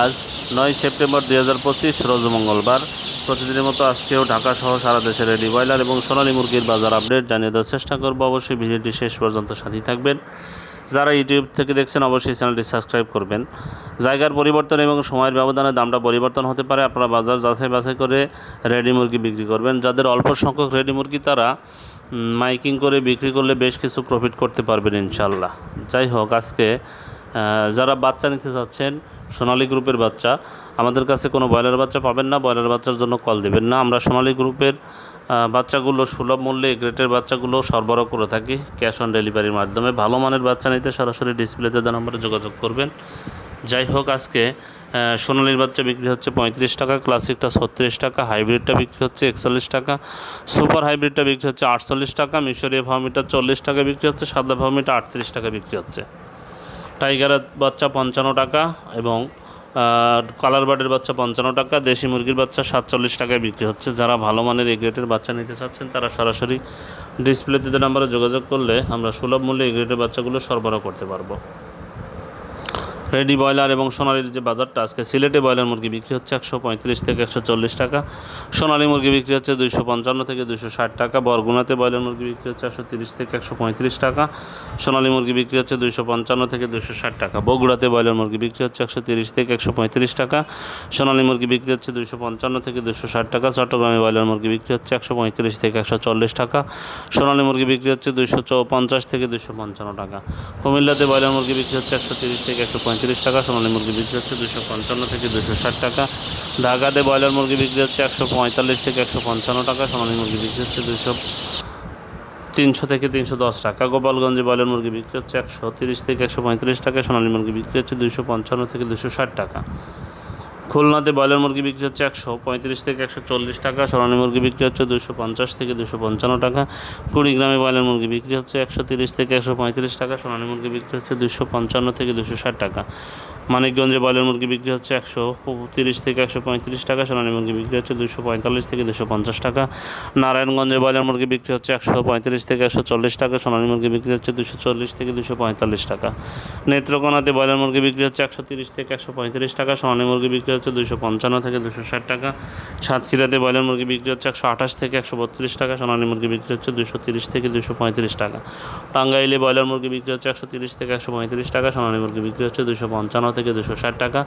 আজ নয় সেপ্টেম্বর দুই হাজার পঁচিশ, রোজ মঙ্গলবার। প্রতিদিনের মতো আজকেও ঢাকা সহ সারা দেশের রেডি ব্রয়লার এবং সোনালী মুরগির বাজার আপডেট। জানিয়ে দেওয়ার চেষ্টা করব। অবশ্যই ভিডিওটি শেষ পর্যন্ত সাথী থাকবেন। যারা ইউটিউব থেকে দেখছেন, অবশ্যই চ্যানেলটি সাবস্ক্রাইব করবেন। জায়গার পরিবর্তন এবং সময়ের ব্যবধানে দামটা পরিবর্তন হতে পারে। আপনারা বাজার যাচাই বাছাই করে রেডি মুরগি বিক্রি করবেন। যাদের অল্প সংখ্যক রেডি মুরগি, তারা মাইকিং করে বিক্রি করলে বেশ কিছু প্রফিট করতে পারবেন ইনশাল্লাহ যাই হোক, আজকে যারা বাচ্চা নিতে চাচ্ছেন সোনালী গ্রুপের বাচ্চা। আমাদের কাছে কোনো ব্রয়লার বাচ্চা পাবেন না, ব্রয়লার বাচ্চার জন্য কল দেবেন না। আমরা সোনালী গ্রুপের বাচ্চাগুলো সুলভ মূল্যে গ্রেটের বাচ্চাগুলো সরবরাহ করে থাকি ক্যাশ অন ডেলিভারির মাধ্যমে। ভালো মানের বাচ্চা নিতে সরাসরি ডিসপ্লেতে দেওয়া নম্বরে যোগাযোগ করবেন। যাই হোক, আজকে সোনালির বাচ্চা বিক্রি হচ্ছে পঁয়ত্রিশ টাকা ক্লাসিকটা ছত্রিশ টাকা হাইব্রিডটা বিক্রি হচ্ছে একচল্লিশ টাকা, সুপার হাইব্রিডটা বিক্রি হচ্ছে আটচল্লিশ টাকা, মিশরীয় ভামিটা চল্লিশ টাকা বিক্রি হচ্ছে, সাদা ভামিটা আটত্রিশ টাকা বিক্রি হচ্ছে। টাইগারের বাচ্চা পঞ্চান্ন টাকা এবং কালার বার্ডের বাচ্চা পঞ্চান্ন টাকা, দেশি মুরগির বাচ্চা সাতচল্লিশ টাকায় বিক্রি হচ্ছে। যারা ভালো মানের এগ্রেটের বাচ্চা নিতে চাচ্ছেন, তারা সরাসরি ডিসপ্লেতে নাম্বারে যোগাযোগ করলে আমরা সুলভ মূল্যে এগ্রেটের বাচ্চাগুলো সরবরাহ করতে পারব। রেডি ব্রয়লার এবং সোনালির যে বাজারটা আজকে সিলেটে ব্রয়লার মুরগি বিক্রি হচ্ছে একশো পঁয়ত্রিশ থেকে একশো চল্লিশ টাকা। সোনালি মুরগি বিক্রি হচ্ছে দুইশো পঞ্চান্ন থেকে দুশো ষাট টাকা। বরগুনাতে ব্রয়লার মুরগি বিক্রি হচ্ছে একশো তিরিশ থেকে একশো পঁয়ত্রিশ টাকা। সোনালি মুরগি বিক্রি হচ্ছে দুইশো পঞ্চান্ন থেকে দুশো ষাট টাকা। বগুড়াতে ব্রয়লার মুরগি বিক্রি হচ্ছে একশো তিরিশ থেকে একশো পঁয়ত্রিশ টাকা। সোনালি মুরগি বিক্রি হচ্ছে দুইশো পঞ্চান্ন থেকে দুশো ষাট টাকা। চট্টগ্রামে ব্রয়লার মুরগি বিক্রি হচ্ছে একশো পঁয়ত্রিশ থেকে একশো চল্লিশ টাকা। সোনালি মুরগি বিক্রি হচ্ছে দুইশো পঞ্চাশ থেকে দুশো পঞ্চান্ন টাকা। কুমিল্লাতে ব্রয়লার মুরগি বিক্রি হচ্ছে একশো তিরিশ থেকে একশো পঁয়ত্রিশ টাকা, সোনালী মুরগি বিক্রি হচ্ছে দুশো পঞ্চান্ন থেকে দুশো ষাট টাকা। ঢাকাতে ব্রয়লার মুরগি বিক্রি হচ্ছে একশো পঁয়তাল্লিশ থেকে একশো পঞ্চান্ন টাকা, সোনালী মুরগি বিক্রি হচ্ছে দুশো তিনশো থেকে তিনশো দশ টাকা। গোপালগঞ্জে ব্রয়লার মুরগি বিক্রি হচ্ছে একশো তিরিশ থেকে একশো পঁয়ত্রিশ টাকা, সোনালী মুরগি বিক্রি হচ্ছে দুশো পঞ্চান্ন থেকে দুশো ষাট টাকা। খুলনাতে ব্রয়লার মুরগি বিক্রি হচ্ছে একশো পঁয়ত্রিশ থেকে একশো চল্লিশ টাকা সরানি মুরগি বিক্রি হচ্ছে দুশো পঞ্চাশ থেকে দুশো পঞ্চান্ন টাকা, কুড়িগ্রামে ব্রয়লার মুরগি বিক্রি হচ্ছে একশো তিরিশ থেকে একশো পঁয়ত্রিশ টাকা সোনালী মুরগি বিক্রি হচ্ছে দুশো পঞ্চান্ন থেকে দুশো ষাট টাকা। মানিকগঞ্জে ব্রয়লার মুরগি বিক্রি হচ্ছে একশো তিরিশ থেকে একশো পঁয়ত্রিশ টাকা সোনালী মুরগি বিক্রি হচ্ছে দুশো পঁয়তাল্লিশ থেকে দুশো পঞ্চাশ টাকা নারায়ণগঞ্জে ব্রয়লার মুরগি বিক্রি হচ্ছে একশো পঁয়ত্রিশ থেকে একশো চল্লিশ টাকা সোনালী মুরগি বিক্রি হচ্ছে দুশো চল্লিশ থেকে দুশো পঁয়তাল্লিশ টাকা নেত্রকোনাতে ব্রয়লার মুরগি বিক্রি হচ্ছে একশো তিরিশ থেকে একশো পঁয়ত্রিশ টাকা সোনালী মুরগি বিক্রি হচ্ছে দুশো পঞ্চান্ন থেকে দুশো ষাট টাকা সাতক্ষীরাতে ব্রয়লার মুরগি বিক্রি হচ্ছে একশো আঠাশ থেকে একশো বত্রিশ টাকা সোনালী মুরগি বিক্রি হচ্ছে দুশো তিরিশ থেকে দুশো পঁয়ত্রিশ টাকা টাঙ্গাইলে ব্রয়লার মুরগি বিক্রি হচ্ছে একশো তিরিশ থেকে একশো পঁয়ত্রিশ টাকা সোনালী মুরগি বিক্রি হচ্ছে দুশো পঞ্চান্ন থেকে দুশো ষাট টাকা।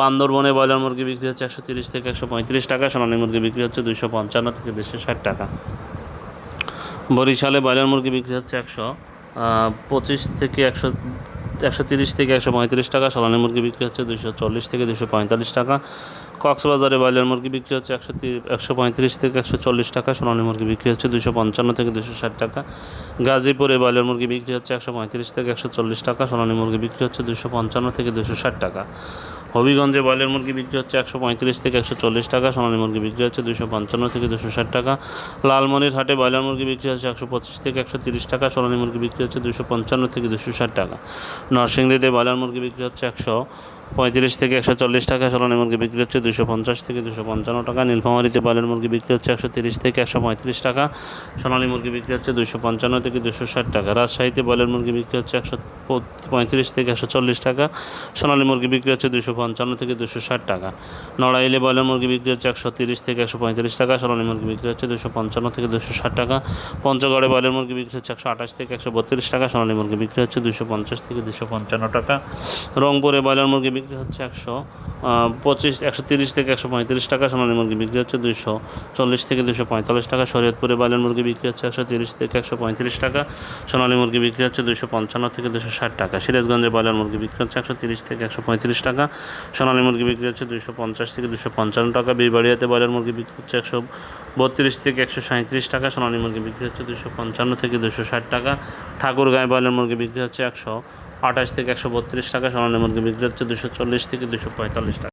বান্দরবনে ব্রয়লার মুরগি বিক্রি হচ্ছে একশো তিরিশ থেকে একশো পঁয়ত্রিশ টাকা। সোনালী মুরগি বিক্রি হচ্ছে দুশো পঞ্চান্ন থেকে দুশো ষাট টাকা। বরিশালে ব্রয়লার মুরগি বিক্রি হচ্ছে একশো পঁচিশ থেকে একশো একশো তিরিশ থেকে একশো পঁয়ত্রিশ টাকা সোনালী মুরগি বিক্রি হচ্ছে দুশো চল্লিশ থেকে দুশো পঁয়তাল্লিশ টাকা। কক্সবাজারে ব্রয়লার মুরগি বিক্রি হচ্ছে একশো একশো পঁয়ত্রিশ থেকে একশো চল্লিশ টাকা, সোনালী মুরগি বিক্রি হচ্ছে দুশো পঞ্চান্ন থেকে দুশো ষাট টাকা। গাজীপুরে ব্রয়লার মুরগি বিক্রি হচ্ছে একশো পঁয়ত্রিশ থেকে একশো চল্লিশ টাকা, সোনালী মুরগি বিক্রি হচ্ছে দুশো পঞ্চান্ন থেকে দুশো ষাট টাকা। হবিগঞ্জে ব্রয়লার মুরগি বিক্রি হচ্ছে একশো পঁয়ত্রিশ থেকে একশো চল্লিশ টাকা, সোনালী মুরগি বিক্রি হচ্ছে দুশো পঞ্চান্ন থেকে দুশো ষাট টাকা লালমনির হাটে ব্রয়লার মুরগি বিক্রি হচ্ছে একশো পঁচিশ থেকে একশো তিরিশ টাকা, সোনালী মুরগি বিক্রি হচ্ছে দুশো পঞ্চান্ন থেকে দুশো ষাট টাকা। নরসিংদীতে ব্রয়লার মুরগি বিক্রি হচ্ছে একশো পঁয়ত্রিশ থেকে একশো চল্লিশ টাকা সোনালী মুরগি বিক্রি হচ্ছে দুশো পঞ্চাশ থেকে দুশো পঞ্চান্ন টাকা নীলফামারিতে ব্রয়লার মুরগি বিক্রি হচ্ছে একশো তিরিশ থেকে একশো পঁয়ত্রিশ টাকা সোনালী মুরগি বিক্রি হচ্ছে দুশো পঞ্চান্ন থেকে দুশো ষাট টাকা রাজশাহীতে ব্রয়লার মুরগি বিক্রি হচ্ছে একশো পঁয়ত্রিশ থেকে একশো চল্লিশ টাকা সোনালী মুরগি বিক্রি হচ্ছে দুশো পঞ্চান্ন থেকে দুশো ষাট টাকা নড়াইলে ব্রয়লার মুরগি বিক্রি হচ্ছে একশো তিরিশ থেকে একশো পঁয়ত্রিশ টাকা সোনালী মুরগি বিক্রি হচ্ছে দুশো পঞ্চান্ন থেকে দুশো ষাট টাকা পঞ্চগড়ে ব্রয়লার মুরগি বিক্রি হচ্ছে একশো আঠাশ থেকে একশো বত্রিশ টাকা সোনালী মুরগি বিক্রি হচ্ছে দুশো পঞ্চাশ থেকে দুশো পঞ্চান্ন টাকা রংপুরে ব্রয়লার মুরগি বিক্রি হচ্ছে একশো পঁচিশ, একশো তিরিশ থেকে একশো পঁয়ত্রিশ টাকা, সোনালী মুরগি বিক্রি হচ্ছে দুশো চল্লিশ থেকে দুশো পঁয়তাল্লিশ টাকা, শরীয়তপুরে ব্রয়লার মুরগি বিক্রি হচ্ছে একশো তিরিশ থেকে একশো পঁয়ত্রিশ টাকা, সোনালী মুরগি বিক্রি হচ্ছে দুশো পঞ্চান্ন থেকে দুশো ষাট টাকা সিরাজগঞ্জে ব্রয়লার মুরগি বিক্রি হচ্ছে একশো তিরিশ থেকে একশো পঁয়ত্রিশ টাকা, সোনালী মুরগি বিক্রি হচ্ছে দুশো পঞ্চাশ থেকে দুশো পঞ্চান্ন টাকা, বিবাড়িয়াতে ব্রয়লার মুরগি বিক্রি হচ্ছে একশো বত্রিশ থেকে একশো সাঁত্রিশ টাকা, সোনালী মুরগি বিক্রি হচ্ছে দুশো পঞ্চান্ন থেকে দুশো ষাট টাকা, ঠাকুরগাঁয়ে ব্রয়লার মুরগি বিক্রি হচ্ছে একশো আঠাশ থেকে একশো বত্রিশ টাকা সোনালী মুরগি বিক্রি হচ্ছে দুশো চল্লিশ থেকে দুশো পঁয়তাল্লিশ টাকা।